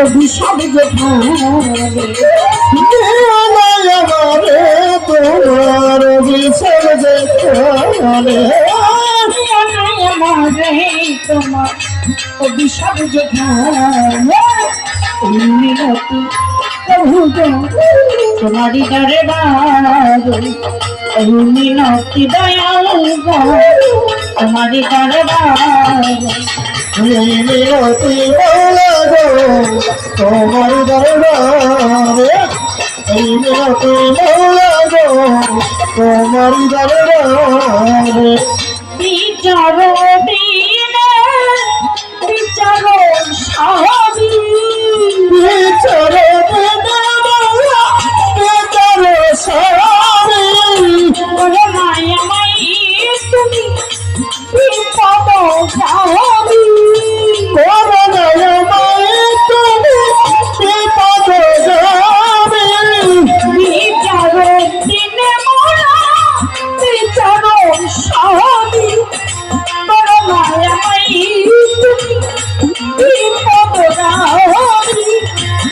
অভিশাপ যে তোমার বিষয় যে তোমার অভিশাপ যে প্রভু তোমারি এই মিনতি দয়াল তোমারি দরবার এই মিনতি মৌলা গো তোমার দরবারে। এই মিনতি মৌলা গো তোমার দরবারে। বিচার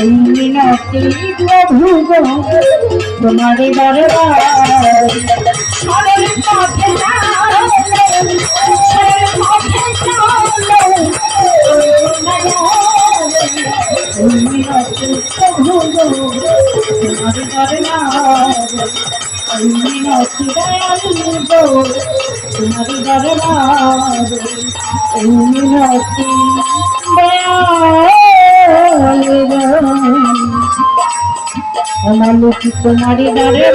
এই মিনতি প্রভু গো তোমারি দরবার। সরল পথে চলো সরল পথে চলো মিনতি প্রভু গো তোমারি দরবার। এই মিনতি দয়ালু গো তোমারি দরবার। এই মিনতি দয়ালু অমালুকি তোমারি দারে